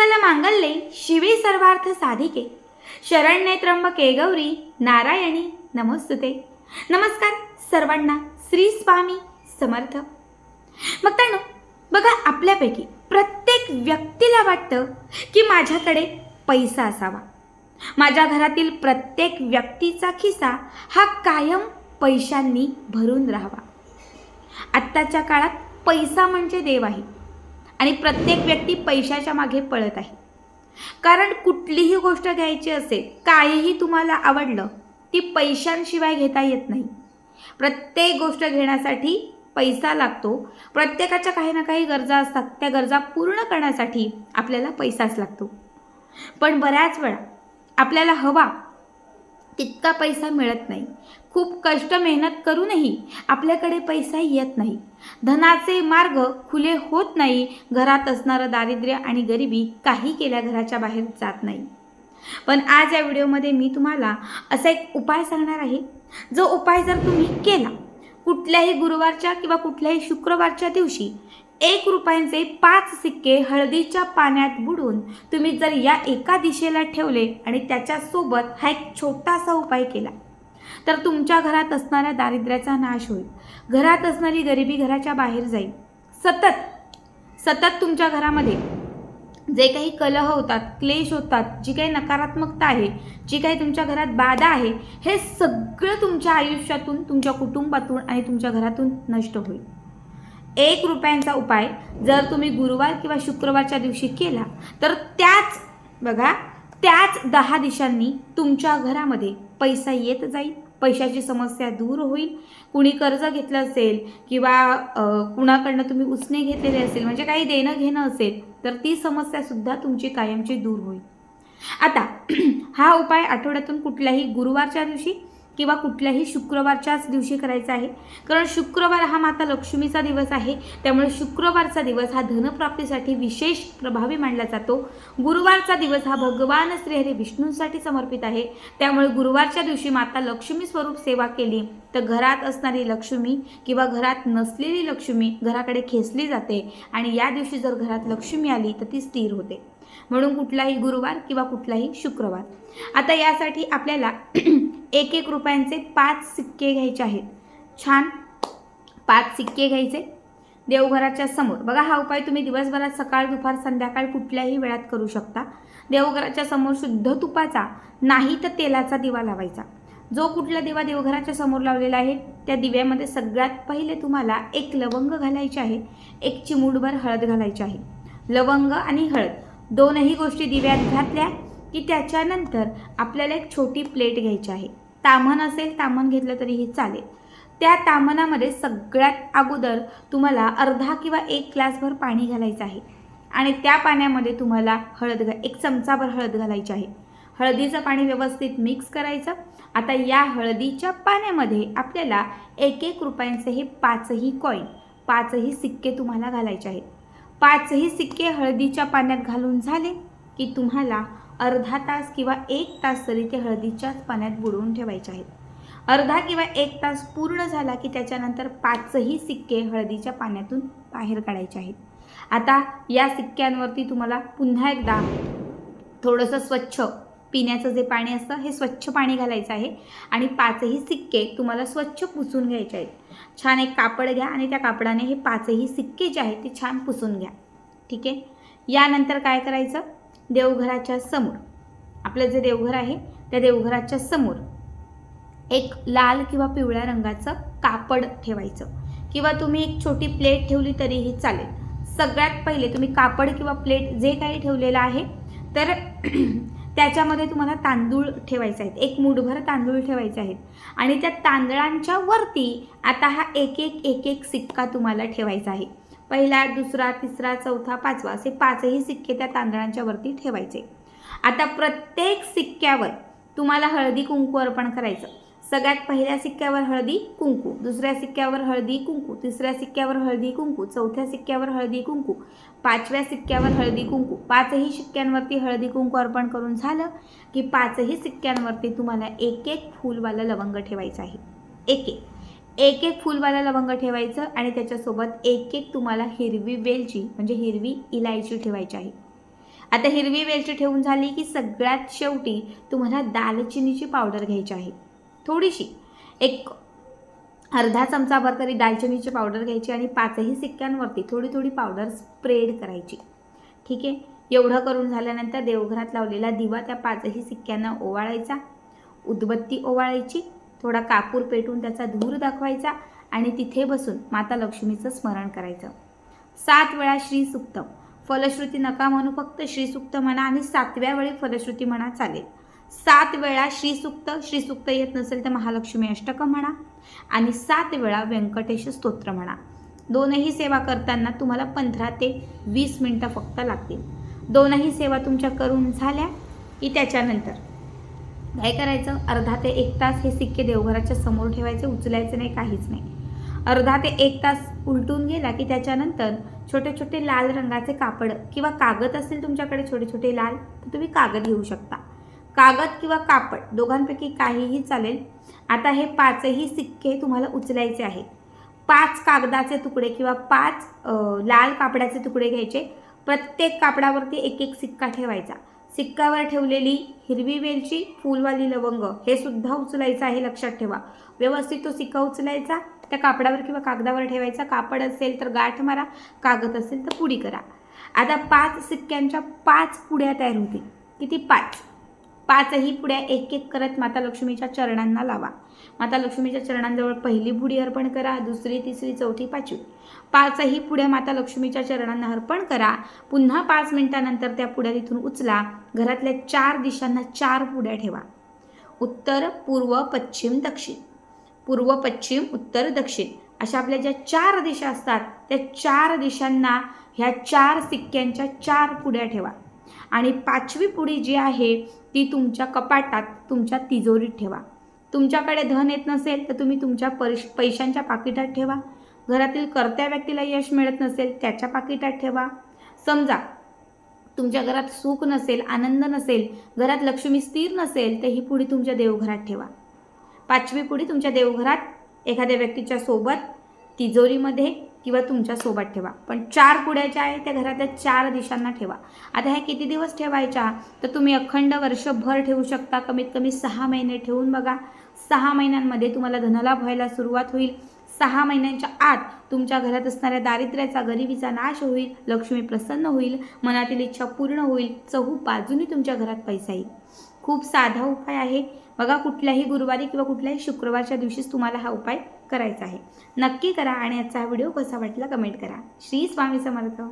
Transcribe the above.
मंगल मांगल्ये शिवे सर्वार्थ साधिके. शरण्ये त्र्यंबके गौरी नारायणी नमोस्तुते. नमस्कार सर्वांना श्री स्वामी समर्थ. मित्रांनो बघा आपल्यापैकी प्रत्येक व्यक्तीला वाटतं की माझ्याकडे पैसा असावा. माझ्या घरातील प्रत्येक व्यक्तीचा खिसा हा कायम पैशांनी भरून राहावा. आत्ताच्या काळात पैसा म्हणजे देव आहे. आणि प्रत्येक व्यक्ती पैशाच्या मागे पळत आहे. कारण कुठलीही गोष्ट घ्यायची असेल काहीही तुम्हाला आवडलं ती पैशांशिवाय घेता येत नाही. प्रत्येक गोष्ट घेण्यासाठी पैसा लागतो. प्रत्येकाच्या काही ना काही गरजा असतात. त्या गरजा पूर्ण करण्यासाठी आपल्याला पैसाच लागतो. पण बऱ्याच वेळा आपल्याला हवा तितका पैसा मिळत नाही. खूप कष्ट मेहनत करूनही आपल्याकडे पैसा येत नाही. धनाचे मार्ग खुले होत नाही. घरात असणारं दारिद्र्य आणि गरिबी काही केल्या घराच्या बाहेर जात नाही. पण आज या व्हिडिओमध्ये मी तुम्हाला असा एक उपाय सांगणार आहे. जो उपाय जर तुम्ही केला कुठल्याही गुरुवारच्या किंवा कुठल्याही शुक्रवारच्या दिवशी एक रुपयांचे पाच सिक्के हळदीच्या पाण्यात बुडून तुम्ही जर या एका दिशेला ठेवले आणि त्याच्यासोबत हा एक छोटासा उपाय केला तर तुमच्या घरात असणाऱ्या दारिद्र्याचा नाश होईल. घरात असणारी गरिबी घराच्या बाहेर जाईल. सतत सतत तुमच्या घरामध्ये जे काही कलह होतात क्लेश होतात जी काही नकारात्मकता आहे जी काही तुमच्या घरात बाधा आहे हे सगळं तुमच्या आयुष्यातून तुमच्या कुटुंबातून आणि तुमच्या घरातून नष्ट होईल. एक रुपयांचा उपाय जर तुम्ही गुरुवार किंवा शुक्रवारच्या दिवशी केला तर त्याच बघा त्याच दहा दिशांनी तुमच्या घरामध्ये पैसा येत जाईल. पैशाची समस्या दूर होईल. कुणी कर्ज घेतलं असेल किंवा कुणाकडनं तुम्ही उसने घेतलेले असेल म्हणजे काही देणं घेणं असेल तर ती समस्यासुद्धा तुमची कायमची दूर होईल. आता हा उपाय आठवड्यातून कुठल्याही गुरुवारच्या दिवशी किंवा कुठल्याही शुक्रवारच्याच दिवशी करायचा आहे. कारण शुक्रवार हा माता लक्ष्मीचा दिवस आहे. त्यामुळे शुक्रवारचा दिवस हा धनप्राप्तीसाठी विशेष प्रभावी मानला जातो. गुरुवारचा दिवस हा भगवान श्रीहरी विष्णूंसाठी समर्पित आहे. त्यामुळे गुरुवारच्या दिवशी माता लक्ष्मी स्वरूप सेवा केली तर घरात असणारी लक्ष्मी किंवा घरात नसलेली लक्ष्मी घराकडे खेचली जाते आणि या दिवशी जर घरात लक्ष्मी आली तर ती स्थिर होते. म्हणून कुठलाही गुरुवार किंवा कुठलाही शुक्रवार. आता यासाठी आपल्याला एक एक रुपयांचे पाच सिक्के घ्यायचे आहेत. छान. पाच सिक्के घ्यायचे. देवघराच्या समोर. बघा हा उपाय तुम्ही दिवसभरात सकाळ दुपार संध्याकाळ कुठल्याही वेळात करू शकता. देवघराच्या समोर शुद्ध तुपाचा नाही तर तेलाचा दिवा लावायचा. जो कुठला दिवा देवघराच्या समोर लावलेला आहे त्या दिव्यामध्ये सगळ्यात पहिले तुम्हाला एक लवंग घालायचे आहे. एक चिमूडभर हळद घालायची आहे. लवंग आणि हळद दोनही गोष्टी दिव्यात घातल्या की त्याच्यानंतर आपल्याला एक छोटी प्लेट घ्यायची आहे. तामण असेल तामण घेतलं तरीही चालेल. त्या तामणामध्ये सगळ्यात अगोदर तुम्हाला अर्धा किंवा एक ग्लासभर पाणी घालायचं आहे. आणि त्या पाण्यामध्ये तुम्हाला हळद घा एक चमचाभर हळद घालायची आहे. हळदीचं पाणी व्यवस्थित मिक्स करायचं. आता या हळदीच्या पाण्यामध्ये आपल्याला एक एक रुपयांचे हे पाचही कॉईन पाचही सिक्के तुम्हाला घालायचे आहेत. पाचही सिक्के हळदीच्या पाण्यात घालून झाले की तुम्हाला अर्धा तास किंवा एक तास तरी ते हळदीच्याच पाण्यात बुडवून ठेवायचे आहेत. अर्धा किंवा एक तास पूर्ण झाला की त्याच्यानंतर पाचही सिक्के हळदीच्या पाण्यातून बाहेर काढायचे आहेत. आता या सिक्क्यांवरती तुम्हाला पुन्हा एकदा थोडंसं स्वच्छ पिण्याचं जे पाणी असतं हे स्वच्छ पाणी घालायचं आहे आणि पाचही सिक्के तुम्हाला स्वच्छ पुसून घ्यायचे आहेत. छान एक कापड घ्या आणि त्या कापडाने हे पाचही सिक्के जे आहेत ते छान पुसून घ्या. ठीक आहे? यानंतर काय करायचं? देवघराच्या समोर. आपलं जे देवघर आहे त्या देवघराच्या समोर एक लाल किंवा पिवळ्या रंगाचं कापड ठेवायचं. किंवा तुम्ही एक छोटी प्लेट ठेवली तरीही चालेल. सगळ्यात पहिले तुम्ही कापड किंवा प्लेट जे काही ठेवलेलं आहे तर त्याच्यामध्ये तुम्हाला तांदूळ ठेवायचे आहेत. एक मुठभर तांदूळ ठेवायचे आहेत. आणि त्या तांदळांच्या वरती आता हा एक एक एक एक सिक्का तुम्हाला ठेवायचा आहे. पहिला दुसरा तिसरा चौथा पाचवा असे पाचही सिक्के त्या तांदळांच्या वरती ठेवायचे. आता प्रत्येक सिक्क्यावर तुम्हाला हळदी कुंकू अर्पण करायचं. सगळ्यात पहिल्या सिक्क्यावर हळदी कुंकू दुसऱ्या सिक्क्यावर हळदी कुंकू तिसऱ्या सिक्क्यावर हळदी कुंकू चौथ्या सिक्क्यावर हळदी कुंकू पाचव्या सिक्क्यावर हळदी कुंकू. पाचही सिक्क्यांवरती हळदी कुंकू अर्पण करून झालं की पाचही सिक्क्यांवरती तुम्हाला एक एक फूलवाला लवंग ठेवायचं आहे. एक एक एक एक फुलवाला लवंग ठेवायचं आणि त्याच्यासोबत एक एक तुम्हाला हिरवी वेलची म्हणजे हिरवी इलायची ठेवायची आहे. आता हिरवी वेलची ठेवून झाली की सगळ्यात शेवटी तुम्हाला दालचिनीची पावडर घ्यायची आहे. थोडीशी एक अर्धा चमचाभर तरी दालचिनीची पावडर घ्यायची आणि पाचही सिक्क्यांवरती थोडी थोडी पावडर स्प्रेड करायची. ठीक आहे? एवढं करून झाल्यानंतर देवघरात लावलेला दिवा त्या पाचही सिक्क्यांना ओवाळायचा. उदबत्ती ओवाळायची. थोडा कापूर पेटून त्याचा धूर दाखवायचा आणि तिथे बसून माता लक्ष्मीचं स्मरण करायचं. सात वेळा श्रीसुक्तम फलश्रुती नका म्हणू फक्त श्रीसुक्त म्हणा आणि सातव्या वेळी फलश्रुती म्हणा चालेल. सात वेळा श्रीसुक्त श्रीसुक्त येत नसेल तर महालक्ष्मी अष्टकं म्हणा. आणि सात वेळा व्यंकटेश स्तोत्र म्हणा. दोनही सेवा करताना तुम्हाला पंधरा ते वीस मिनटं फक्त लागतील. दोनही सेवा तुमच्या करून झाल्या. की त्याच्यानंतर काय करायचं? अर्धा ते एक तास हे सिक्के देवघराच्या समोर ठेवायचे उचलायचे नाही काहीच नाही. अर्धा ते एक तास उलटून गेला की त्याच्यानंतर छोटे छोटे लाल रंगाचे कापड किंवा कागद असेल तुमच्याकडे छोटे छोटे लाल तर तुम्ही कागद घेऊ शकता. कागद किंवा कापड दोघांपैकी काहीही चालेल. आता हे पाचही सिक्के तुम्हाला उचलायचे आहेत. पाच कागदाचे तुकडे किंवा पाच लाल कापडाचे तुकडे घ्यायचे. प्रत्येक कापडावरती एक एक सिक्का ठेवायचा. सिक्कावर ठेवलेली हिरवी वेलची फुलवाली लवंग. हे सुद्धा उचलायचं आहे लक्षात ठेवा. व्यवस्थित तो सिक्का उचलायचा त्या कापडावर किंवा कागदावर ठेवायचा. कापड असेल तर गाठ मारा कागद असेल तर पुडी करा. आता पाच सिक्क्यांच्या पाच पुड्या तयार होतील. किती? पाच. पाचही पुड्या एक एक करत माता लक्ष्मीच्या चरणांना लावा. माता लक्ष्मीच्या चरणांजवळ पहिली पुडी अर्पण करा दुसरी तिसरी चौथी पाचवी. पाचही पुढ्या माता लक्ष्मीच्या चरणांना अर्पण करा. पुन्हा पाच मिनिटानंतर त्या पुढ्या तिथून उचला. घरातल्या चार दिशांना चार पुड्या ठेवा. उत्तर पूर्व पश्चिम दक्षिण. पूर्व पश्चिम उत्तर दक्षिण. अशा आपल्या ज्या चार दिशा असतात त्या चार दिशांना ह्या चार सिक्क्यांच्या चार पुड्या ठेवा. आणि पाचवी पुडी जी आहे ती तुमच्या कपाटात तुमच्या तिजोरीत ठेवा. तुमच्याकडे धन येत नसेल तर तुम्ही तुमच्या परिश पैशांच्या पाकिटात ठेवा. घरातील कर्त्या व्यक्तीला यश मिळत नसेल त्याच्या पाकिटात ठेवा. समजा तुमच्या घरात सुख नसेल आनंद नसेल घरात लक्ष्मी स्थिर नसेल तर ही पुढी तुमच्या देवघरात ठेवा. पाचवी पुढी तुमच्या देवघरात एखाद्या व्यक्तीच्या सोबत तिजोरीमध्ये किंवा तुमच्यासोबत ठेवा. पण चार पुड्या ज्या आहेत त्या घरातल्या चार दिशांना ठेवा. आता ह्या किती दिवस ठेवायच्या? तर तुम्ही अखंड वर्षभर ठेवू शकता. कमीत कमी सहा महिने ठेवून बघा. सहा महिन्यांमध्ये तुम्हाला धनलाभ व्हायला सुरुवात होईल. सहा महिन्यांच्या आत तुमच्या घरात असणाऱ्या दारिद्र्याचा गरिबीचा नाश होईल. लक्ष्मी प्रसन्न होईल. मनातील इच्छा पूर्ण होईल. चहू बाजूनी तुमच्या घरात पैसा येईल. खूप साधा उपाय आहे. बघा कुठल्याही गुरुवारी किंवा कुठल्याही शुक्रवारच्या दिवशीच तुम्हाला हा उपाय करायचा आहे. नक्की करा आणि आजचा व्हिडिओ कसा वाटला कमेंट करा. श्री स्वामी समर्थ.